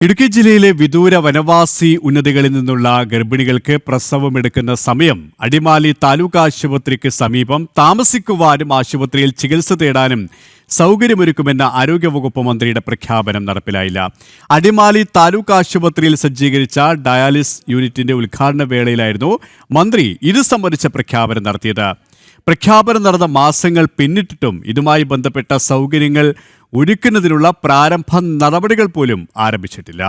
ഇടുക്കി ജില്ലയിലെ വിദൂര വനവാസി ഉന്നതികളിൽ നിന്നുള്ള ഗർഭിണികൾക്ക് പ്രസവമെടുക്കുന്ന സമയം അടിമാലി താലൂക്ക് ആശുപത്രിക്ക് സമീപം താമസിക്കുവാനും ആശുപത്രിയിൽ ചികിത്സ തേടാനും സൗകര്യമൊരുക്കുമെന്ന ആരോഗ്യവകുപ്പ് മന്ത്രിയുടെ പ്രഖ്യാപനം നടപ്പിലായില്ല. അടിമാലി താലൂക്ക് ആശുപത്രിയിൽ സജ്ജീകരിച്ച ഡയാലിസ് യൂണിറ്റിന്റെ ഉദ്ഘാടന വേളയിലായിരുന്നു മന്ത്രി ഇത് സംബന്ധിച്ച പ്രഖ്യാപനം നടത്തിയത്. പ്രഖ്യാപനം നടന്ന മാസങ്ങൾ പിന്നിട്ടിട്ടും ഇതുമായി ബന്ധപ്പെട്ട സൗകര്യങ്ങൾ ഒരുക്കുന്നതിനുള്ള പ്രാരംഭ നടപടികൾ പോലും ആരംഭിച്ചിട്ടില്ല.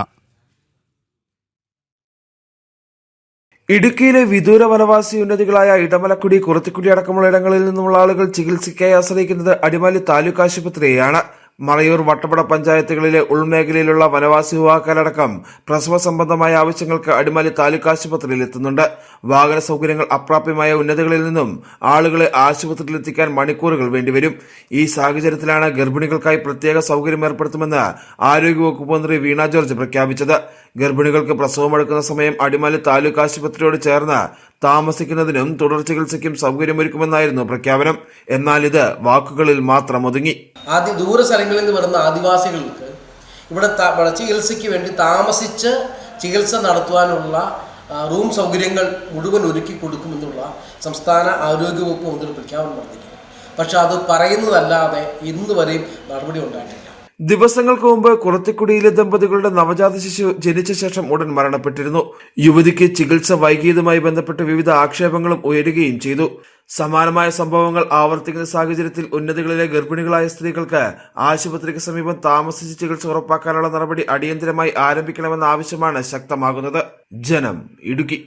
ഇടുക്കിയിലെ വിദൂര വനവാസി ഉന്നതികളായ ഇടമലക്കുടി കുറത്തിക്കുടി അടക്കമുള്ള ഇടങ്ങളിൽ നിന്നുമുള്ള ആളുകൾ ചികിത്സയ്ക്കായി ആശ്രയിക്കുന്നത് അടിമാലി താലൂക്ക് ആശുപത്രിയെയാണ്. മറയൂർ വട്ടപ്പട പഞ്ചായത്തുകളിലെ ഉൾമേഖലയിലുള്ള വനവാസി യുവാക്കളടക്കം പ്രസവ സംബന്ധമായ ആവശ്യങ്ങൾക്ക് അടിമാലി താലൂക്ക് ആശുപത്രിയിൽ എത്തുന്നുണ്ട്. വാഹന സൗകര്യങ്ങൾ അപ്രാപ്യമായ ഉന്നതകളിൽ നിന്നും ആളുകളെ ആശുപത്രിയിൽ എത്തിക്കാൻ മണിക്കൂറുകൾ വേണ്ടിവരും. ഈ സാഹചര്യത്തിലാണ് ഗർഭിണികൾക്കായി പ്രത്യേക സൗകര്യം ഏർപ്പെടുത്തുമെന്ന് ആരോഗ്യവകുപ്പ് മന്ത്രി വീണ ജോർജ് പ്രഖ്യാപിച്ചത്. ഗർഭിണികൾക്ക് പ്രസവമെടുക്കുന്ന സമയം അടിമാലി താലൂക്ക് ആശുപത്രിയോട് ചേർന്ന് താമസിക്കുന്നതിനും തുടർ ചികിത്സയ്ക്കും സൗകര്യമൊരുക്കുമെന്നായിരുന്നു പ്രഖ്യാപനം. എന്നാൽ ഇത് വാക്കുകളിൽ മാത്രം ഒതുങ്ങി. ആദ്യ ദൂര സ്ഥലങ്ങളിൽ നിന്ന് വരുന്ന ആദിവാസികൾക്ക് ഇവിടെ ചികിത്സയ്ക്ക് വേണ്ടി താമസിച്ച് ചികിത്സ നടത്തുവാനുള്ള റൂം സൗകര്യങ്ങൾ മുഴുവൻ ഒരുക്കി കൊടുക്കുമെന്നുള്ള സംസ്ഥാന ആരോഗ്യവകുപ്പ് മന്ത്രി പ്രഖ്യാപനം നടത്തിയിട്ടുണ്ട്. പക്ഷെ അത് പറയുന്നതല്ലാതെ ഇന്ന് വരെയും നടപടി ഉണ്ടായിട്ടില്ല. ദിവസങ്ങൾക്ക് മുമ്പ് കുറത്തിക്കുടിയിലെ ദമ്പതികളുടെ നവജാത ശിശു ജനിച്ച ശേഷം ഉടൻ മരണപ്പെട്ടിരുന്നു. യുവതിക്ക് ചികിത്സ വൈകിയതുമായി ബന്ധപ്പെട്ട് വിവിധ ആക്ഷേപങ്ങളും ഉയരുകയും ചെയ്തു. സമാനമായ സംഭവങ്ങൾ ആവർത്തിക്കുന്ന സാഹചര്യത്തിൽ ഉന്നതികളിലെ ഗർഭിണികളായ സ്ത്രീകൾക്ക് ആശുപത്രിക്ക് സമീപം താമസിച്ച് ചികിത്സ ഉറപ്പാക്കാനുള്ള നടപടി അടിയന്തരമായി ആരംഭിക്കണമെന്ന ആവശ്യമാണ് ശക്തമാകുന്നത്. ജനം ഇടുക്കി.